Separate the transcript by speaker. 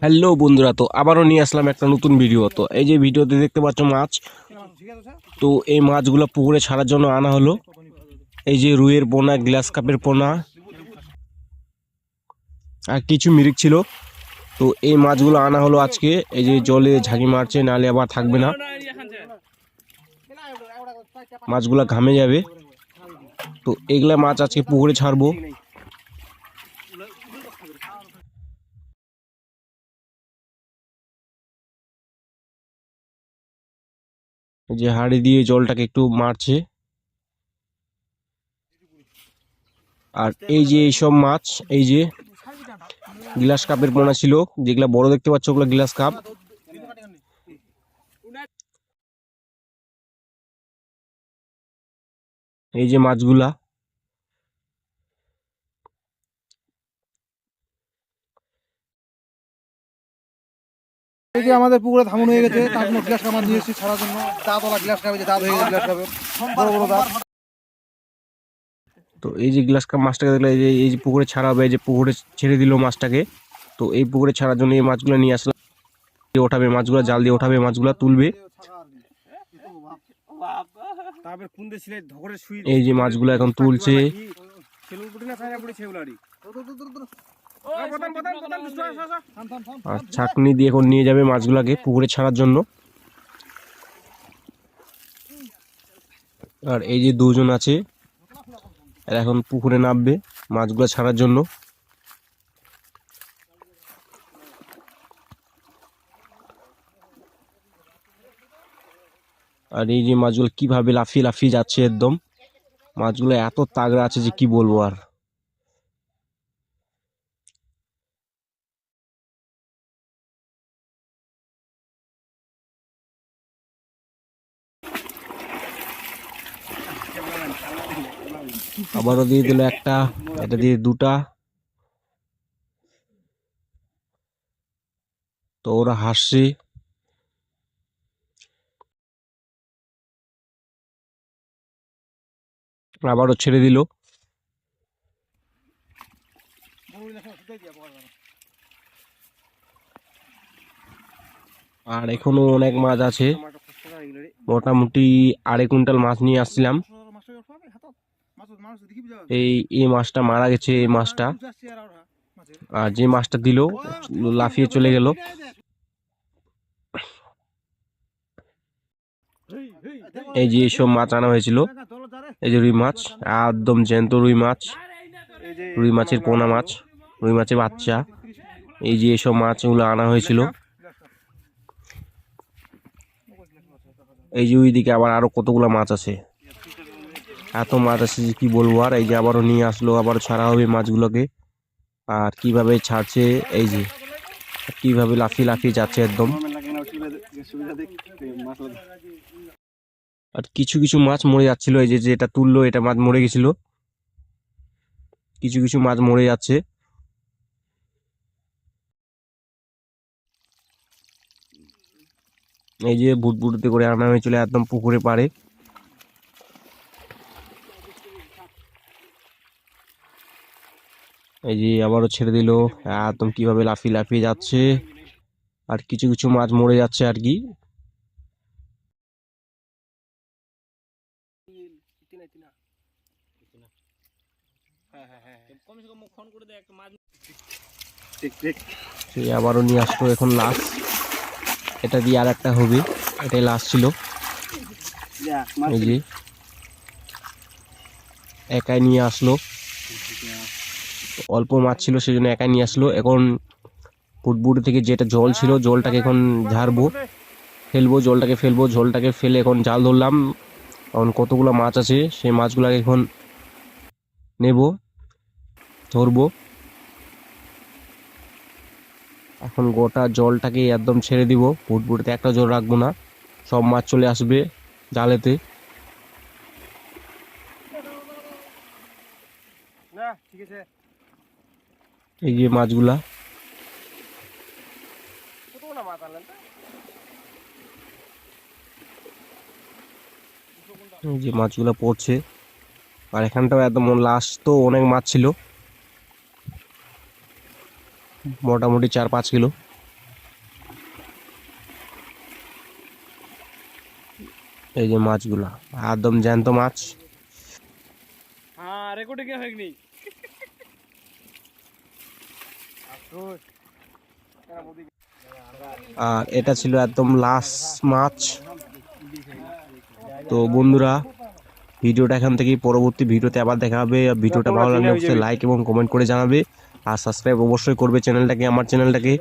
Speaker 1: Hello বন্ধুরা, তো আবারও নিয়ে আসলাম একটা নতুন ভিডিও। তো এই যে ভিডিওতে দেখতে পাচ্ছ মাছ, তো এই মাছগুলো পুকুরে ছাড়ার জন্য আনা হলো। এই যে রুইয়ের পোনা, গ্লাস কাপের পোনা, আর কিছু মিরিক ছিল। তো এই মাছগুলো আনা হলো আজকে। এই যে জলে ঝাঁকি মারছে, নালে আবার থাকবে না। মাছগুলো ঘামে যাবে। তো এগুলা মাছ আজকে পুকুরে ছাড়বো। যে হাড়ি দিয়ে জলটাকে একটু মারছে। আর এই যে এইসব মাছ, এই যে গ্লাস কাপের পোনা ছিল, যেগুলা বড় দেখতে পাচ্ছ ওগুলো গ্লাস কাপ। এই যে মাছগুলা
Speaker 2: এই যে আমাদের পুকুরে ধামন হয়ে গেছে তার জন্য গ্লাস কাপ নিয়ে এসেছি ছাড়ার জন্য। দাঁতওয়ালা গ্লাস এই যে দাঁত হয়ে গেছে গ্লাস কাপের বড় বড় দাঁত
Speaker 1: তো এই যে গ্লাস কাপ মাছটাকে দেখলে এই যে এই যে পুকুরে ছাড়া হবে এই যে পুকুরে ছেড়ে দিল মাছটাকে। তো এই পুকুরে ছাড়ার জন্য এই মাছগুলো নিয়ে আসলাম। দিয়ে ওঠাবে মাছগুলো জাল দিয়ে ওঠাবে মাছগুলো তুলবে। এই যে মাছগুলো এখন তুলছে।
Speaker 3: সেগুলারি
Speaker 1: আর ছাকনি দিয়ে এখন নিয়ে যাবে মাছগুলোকে পুকুরে ছাড়ার জন্য। আর এই যে দুজন আছে এরা এখন পুকুরে নামবে মাছগুলো ছাড়ার জন্য। আর এই যে মাছগুলো কীভাবে লাফিয়ে লাফিয়ে যাচ্ছে একদম মাছগুলো এত তাগড়া আছে যে কি বলব আর। আবারও দিয়ে দিল একটা, এটা দিয়ে দুটা। তো ওরা হাসছে। আবারও ছেড়ে দিল। আর এখনও অনেক মাছ আছে। মোটামুটি আড়াই কুইন্টাল মাছ নিয়ে আসছিলাম। এই এই মাছটা মারা গেছে এই মাছটা আর যে মাছটা দিল লাফিয়ে চলে গেল। এই যে এইসব মাছ আনা হয়েছিল এই যে রুই মাছ একদম জ্যান্ত রুই মাছ রুই মাছের পোনা মাছ রুই মাছের বাচ্চা এই যে এইসব মাছগুলো আনা হয়েছিল। এই যে ওইদিকে আবার আরও কতগুলো মাছ আছে। এত মাছ আছে যে কি বলব? আর এই যে আবারও নিয়ে আসলো আবার ছাড়া হবে মাছগুলোকে। আর কীভাবে ছাড়ছে, এই যে, কীভাবে লাফিয়ে লাফিয়ে যাচ্ছে একদম। আর কিছু কিছু মাছ মরে যাচ্ছিল, এই যে যেটা তুললো, এটা মাছ মরে গেছিল। কিছু কিছু মাছ মরে যাচ্ছে। এই যে বুটবুটিতে করে আনা হয়েছিল, একদম পুকুরে পাড়ে। এই যে আবারও ছেড়ে দিল। একদম কীভাবে লাফিয়ে লাফিয়ে যাচ্ছে। আর কিছু কিছু মাছ মরে যাচ্ছে আর কি। আবারও নিয়ে আসলো এখন লাস্ট এটা দিয়ে আর একটা হবে। এটাই লাস্ট ছিল। একাই নিয়ে আসলো। অল্প মাছ ছিল সেই জন্য একাই নিয়ে আসলো। এখন ফুটবুটি থেকে যেটা জল ছিল, জলটাকে এখন ঝাড়বো, ফেলব, জলটাকে ফেলব, জলটাকে ফেলে এখন জাল ধরলাম। এখন কতগুলো মাছ আছে, সেই মাছগুলোকে এখন নেব, ধরবো। এখন গোটা জলটাকে একদম ছেড়ে দিব ফুটবুটিতে একটা জল রাখব না, সব মাছ চলে আসবে জালেতে।
Speaker 3: ঠিক আছে।
Speaker 1: এই যে মাছগুলা। যে মাছগুলো পড়ছে। আর এখানটাও একদম লাস্ট তো অনেক মাছ ছিল। মোটামুটি চার পাঁচ কিলো। এই যে মাছগুলা। একদম জ্যান্ত মাছ।
Speaker 3: হ্যাঁ রেকর্ডিং হয়নি।
Speaker 1: আর এটা ছিল একদম লাস্ট মাছ তো বন্ধুরা, ভিডিওটা এখান থেকে পরবর্তী ভিডিওতে আবার দেখা হবে। আর ভিডিওটা ভালো লাগলে অবশ্যই লাইক এবং কমেন্ট করে জানাবে। আর সাবস্ক্রাইব অবশ্যই করবে চ্যানেলটাকে, আমার চ্যানেলটাকে।